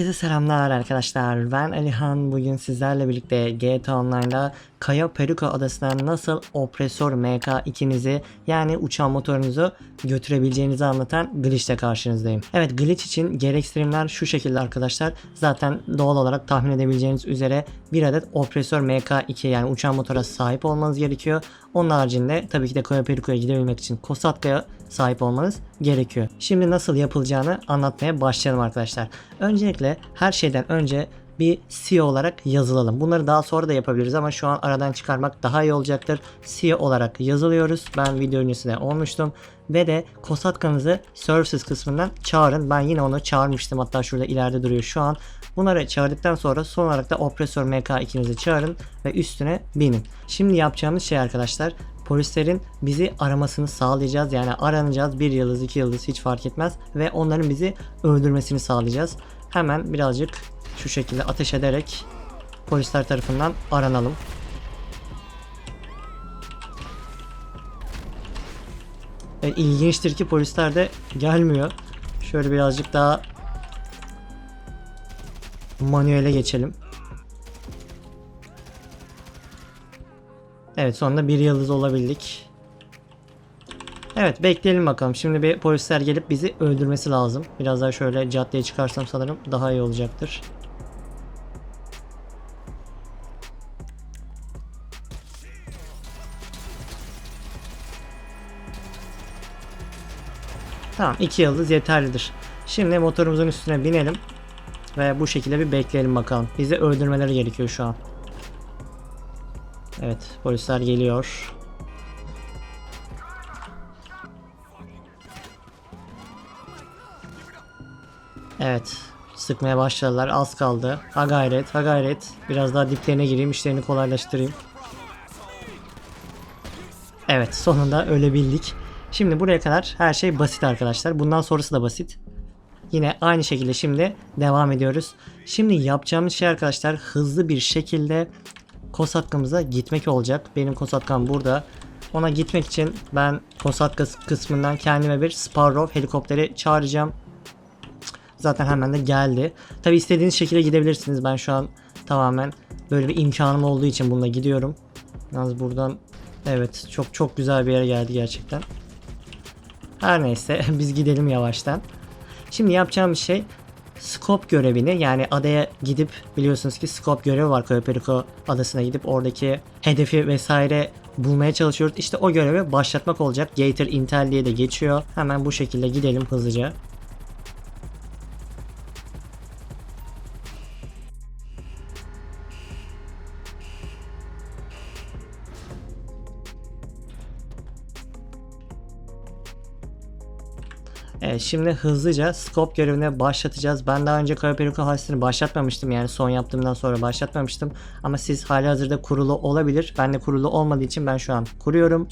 Herkese selamlar arkadaşlar. Ben Alihan. Bugün sizlerle birlikte GTA Online'da Kaya Peruka adasından nasıl opresör MK2'nizi yani uçağın motorunuzu götürebileceğinizi anlatan Glitch ile karşınızdayım. Evet Glitch için gereksinimler şu şekilde arkadaşlar. Zaten doğal olarak tahmin edebileceğiniz üzere bir adet opresör MK2 yani uçağın motora sahip olmanız gerekiyor. Onun haricinde tabii ki de Kaya Peruka'ya gidebilmek için Kosatka'ya sahip olmanız gerekiyor. Şimdi nasıl yapılacağını anlatmaya başlayalım arkadaşlar. Öncelikle her şeyden önce bir CEO olarak yazılalım. Bunları daha sonra da yapabiliriz ama şu an aradan çıkarmak daha iyi olacaktır. CEO olarak yazılıyoruz. Ben video öncesinde olmuştum. Ve de Kosatkanızı Services kısmından çağırın. Ben yine onu çağırmıştım. Hatta şurada ileride duruyor şu an. Bunları çağırdıktan sonra son olarak da Opresör MK2'nizi çağırın ve üstüne binin. Şimdi yapacağımız şey arkadaşlar polislerin bizi aramasını sağlayacağız. Yani aranacağız. Bir yıldız, iki yıldız hiç fark etmez. Ve onların bizi öldürmesini sağlayacağız. Hemen birazcık şu şekilde ateş ederek polisler tarafından aranalım. Evet, ilginçtir ki polisler de gelmiyor. Şöyle birazcık daha manuele geçelim. Evet sonunda bir yıldız olabildik. Evet bekleyelim bakalım. Şimdi bir polisler gelip bizi öldürmesi lazım. Biraz daha şöyle caddeye çıkarsam sanırım daha iyi olacaktır. Tamam iki yıldız yeterlidir. Şimdi motorumuzun üstüne binelim. Ve bu şekilde bir bekleyelim bakalım. Bizi öldürmeleri gerekiyor şu an. Evet polisler geliyor. Evet sıkmaya başladılar az kaldı. Ha gayret ha gayret. Biraz daha diplerine gireyim işlerini kolaylaştırayım. Evet sonunda ölebildik. Şimdi buraya kadar her şey basit arkadaşlar. Bundan sonrası da basit. Yine aynı şekilde şimdi devam ediyoruz. Şimdi yapacağımız şey arkadaşlar hızlı bir şekilde Kosatkamıza gitmek olacak. Benim Kosatkam burada. Ona gitmek için ben Kosatka kısmından kendime bir Sparrow helikopteri çağıracağım. Zaten hemen de geldi. Tabi istediğiniz şekilde gidebilirsiniz. Ben şu an tamamen böyle bir imkanım olduğu için bununla gidiyorum. Yalnız buradan evet çok çok güzel bir yere geldi gerçekten. Her neyse biz gidelim yavaştan. Şimdi yapacağım şey scope görevini yani adaya gidip biliyorsunuz ki scope görevi var Koyoperico adasına gidip oradaki hedefi vesaire bulmaya çalışıyoruz. İşte o görevi başlatmak olacak. Gator Intel diye de geçiyor. Hemen bu şekilde gidelim hızlıca. Evet şimdi hızlıca scope görevine başlatacağız. Ben daha önce Kara Peruka Hadisi'ni başlatmamıştım. Yani son yaptığımdan sonra başlatmamıştım. Ama siz hali hazırda kurulu olabilir. Ben de kurulu olmadığı için ben şu an kuruyorum.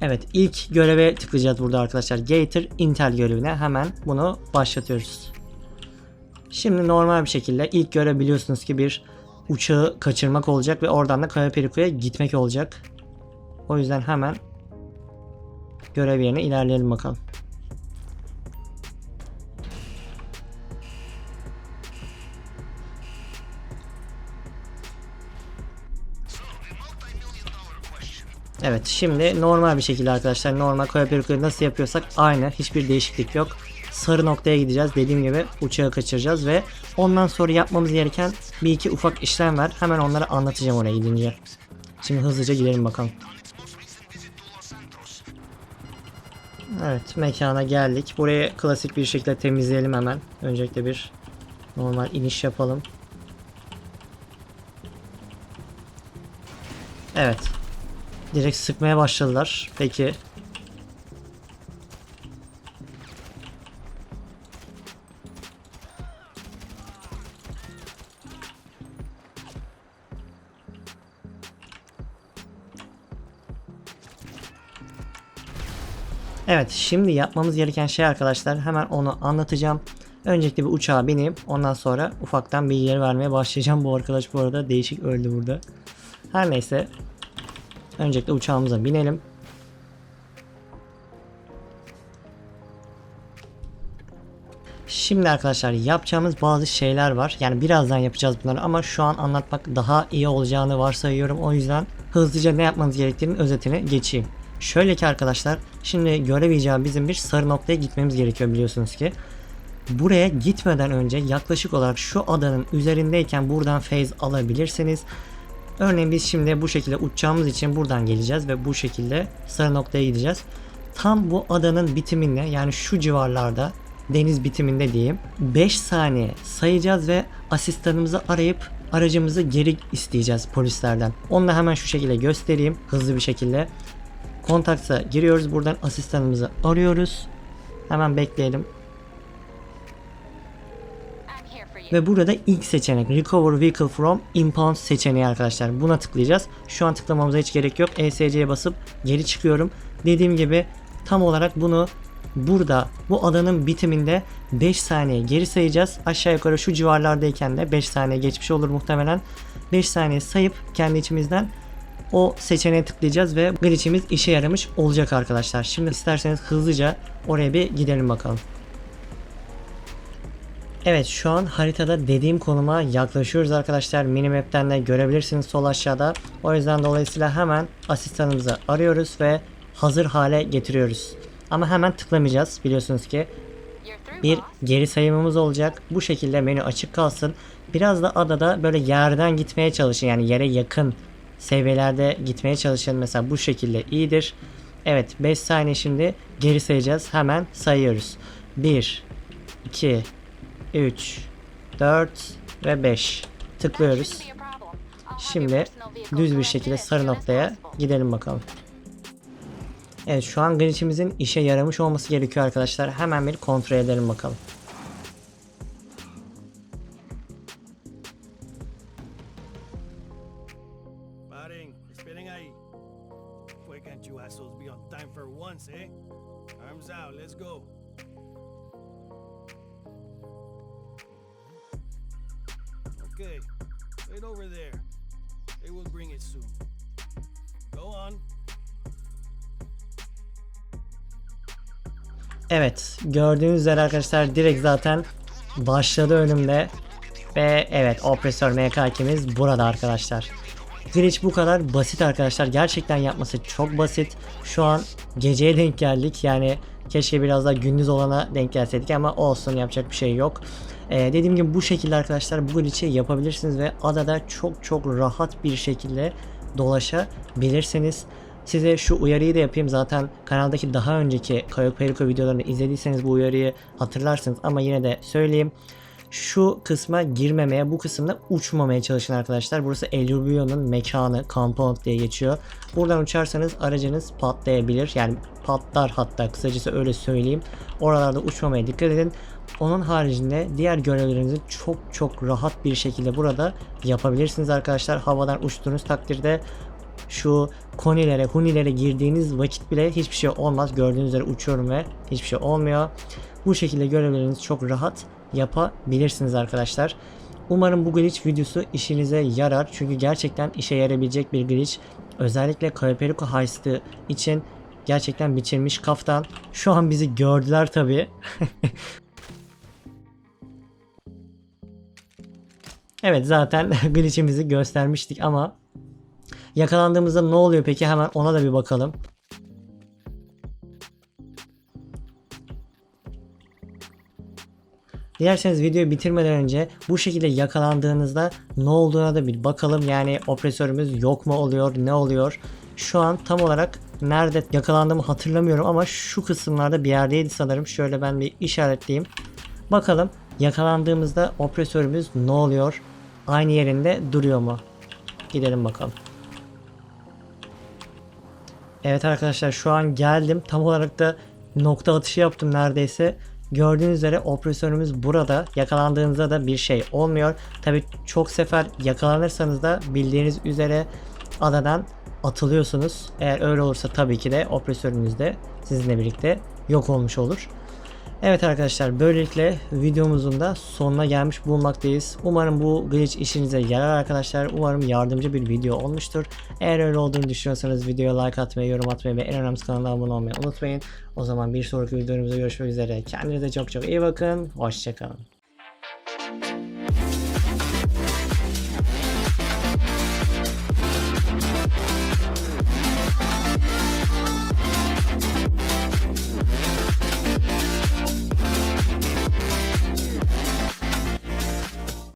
Evet ilk göreve tıklayacağız burada arkadaşlar. Gator Intel görevine hemen bunu başlatıyoruz. Şimdi normal bir şekilde ilk görev biliyorsunuz ki bir uçağı kaçırmak olacak ve oradan da Kaya Periko'ya gitmek olacak. O yüzden hemen görev yerine ilerleyelim bakalım. Evet şimdi normal bir şekilde arkadaşlar normal Koyaperiko'yu nasıl yapıyorsak aynı hiçbir değişiklik yok. Sarı noktaya gideceğiz dediğim gibi uçağı kaçıracağız ve ondan sonra yapmamız gereken bir iki ufak işlem var. Hemen onları anlatacağım oraya gidince. Şimdi hızlıca gidelim bakalım. Evet mekana geldik. Burayı klasik bir şekilde temizleyelim hemen. Öncelikle bir normal iniş yapalım. Evet. Direkt sıkmaya başladılar. Peki. Evet şimdi yapmamız gereken şey arkadaşlar hemen onu anlatacağım. Öncelikle bir uçağa bineyim ondan sonra ufaktan bilgileri vermeye başlayacağım. Bu arkadaş bu arada değişik öldü burada. Her neyse öncelikle uçağımıza binelim. Şimdi arkadaşlar yapacağımız bazı şeyler var. Yani birazdan yapacağız bunları ama şu an anlatmak daha iyi olacağını varsayıyorum. O yüzden hızlıca ne yapmanız gerektiğinin özetini geçeyim. Şöyle ki arkadaşlar şimdi görev icabı bizim bir sarı noktaya gitmemiz gerekiyor biliyorsunuz ki. Buraya gitmeden önce yaklaşık olarak şu adanın üzerindeyken buradan phase alabilirsiniz. Örneğin biz şimdi bu şekilde uçacağımız için buradan geleceğiz ve bu şekilde sarı noktaya gideceğiz. Tam bu adanın bitiminde yani şu civarlarda deniz bitiminde diyeyim 5 saniye sayacağız ve asistanımızı arayıp aracımızı geri isteyeceğiz polislerden. Onu da hemen şu şekilde göstereyim hızlı bir şekilde. Kontaksa giriyoruz buradan asistanımızı arıyoruz. Hemen bekleyelim. Ve burada ilk seçenek Recover Vehicle from Impound seçeneği arkadaşlar. Buna tıklayacağız. Şu an tıklamamıza hiç gerek yok. ESC'ye basıp geri çıkıyorum. Dediğim gibi tam olarak bunu burada bu adanın bitiminde 5 saniye geri sayacağız. Aşağı yukarı şu civarlardayken de 5 saniye geçmiş olur muhtemelen. 5 saniye sayıp kendi içimizden o seçeneğe tıklayacağız ve glitch'imiz işe yaramış olacak arkadaşlar. Şimdi isterseniz hızlıca oraya bir gidelim bakalım. Evet şu an haritada dediğim konuma yaklaşıyoruz arkadaşlar. Minimap'ten de görebilirsiniz sol aşağıda. O yüzden dolayısıyla hemen asistanımızı arıyoruz ve hazır hale getiriyoruz. Ama hemen tıklamayacağız biliyorsunuz ki. Bir geri sayımımız olacak. Bu şekilde menü açık kalsın. Biraz da adada böyle yerden gitmeye çalışın. Yani yere yakın seviyelerde gitmeye çalışın. Mesela bu şekilde iyidir. Evet 5 saniye şimdi geri sayacağız. Hemen sayıyoruz. 1 2 3 4 ve 5 tıklıyoruz. Şimdi düz bir şekilde sarı noktaya gidelim bakalım. Evet şu an glitch'imizin işe yaramış olması gerekiyor arkadaşlar. Hemen bir kontrol edelim bakalım. Why can't you assholes be on time for once, eh? Arms out, let's go. Okay, wait over there. They will bring it soon. Go on. Evet gördüğünüz üzere arkadaşlar direkt zaten başladı önümde. Ve evet opresör MK2'miz burada arkadaşlar. Glitch bu kadar basit arkadaşlar. Gerçekten yapması çok basit. Şu an geceye denk geldik. Yani keşke biraz daha gündüz olana denk gelseydik ama olsun yapacak bir şey yok. Ee, dediğim gibi bu şekilde arkadaşlar bu glitch'i yapabilirsiniz ve adada çok çok rahat bir şekilde dolaşabilirsiniz. Size şu uyarıyı da yapayım. Zaten kanaldaki daha önceki Kayo Perico videolarını izlediyseniz bu uyarıyı hatırlarsınız ama yine de söyleyeyim. Şu kısma girmemeye, bu kısımda uçmamaya çalışın arkadaşlar. Burası El mekanı, compound diye geçiyor. Buradan uçarsanız aracınız patlayabilir. Yani patlar hatta kısacası öyle söyleyeyim. Oralarda uçmamaya dikkat edin. Onun haricinde diğer görevlerinizi çok çok rahat bir şekilde burada yapabilirsiniz arkadaşlar. Havadan uçtuğunuz takdirde şu konilere, hunilere girdiğiniz vakit bile hiçbir şey olmaz. Gördüğünüz üzere uçuyorum ve hiçbir şey olmuyor. Bu şekilde görevlerinizi çok rahat yapabilirsiniz arkadaşlar. Umarım bu glitch videosu işinize yarar. Çünkü gerçekten işe yarayabilecek bir glitch. Özellikle Kayaperico Heist'ı için gerçekten biçilmiş kaftan. Şu an bizi gördüler tabi. evet zaten glitch'imizi göstermiştik ama Yakalandığımızda ne oluyor peki? Hemen ona da bir bakalım. Dilerseniz videoyu bitirmeden önce bu şekilde yakalandığınızda ne olduğuna da bir bakalım. Yani opresörümüz yok mu oluyor, ne oluyor? Şu an tam olarak nerede yakalandığımı hatırlamıyorum ama şu kısımlarda bir yerdeydi sanırım. Şöyle ben bir işaretleyeyim. Bakalım yakalandığımızda opresörümüz ne oluyor? Aynı yerinde duruyor mu? Gidelim bakalım. Evet arkadaşlar şu an geldim. Tam olarak da nokta atışı yaptım neredeyse. Gördüğünüz üzere opresörümüz burada. Yakalandığınızda da bir şey olmuyor. Tabi çok sefer yakalanırsanız da bildiğiniz üzere adadan atılıyorsunuz. Eğer öyle olursa tabii ki de opresörünüz de sizinle birlikte yok olmuş olur. Evet arkadaşlar böylelikle videomuzun da sonuna gelmiş bulunmaktayız. Umarım bu glitch işinize yarar arkadaşlar. Umarım yardımcı bir video olmuştur. Eğer öyle olduğunu düşünüyorsanız videoya like atmayı, yorum atmayı ve en önemlisi kanala abone olmayı unutmayın. O zaman bir sonraki videomuzda görüşmek üzere. Kendinize çok çok iyi bakın. Hoşçakalın.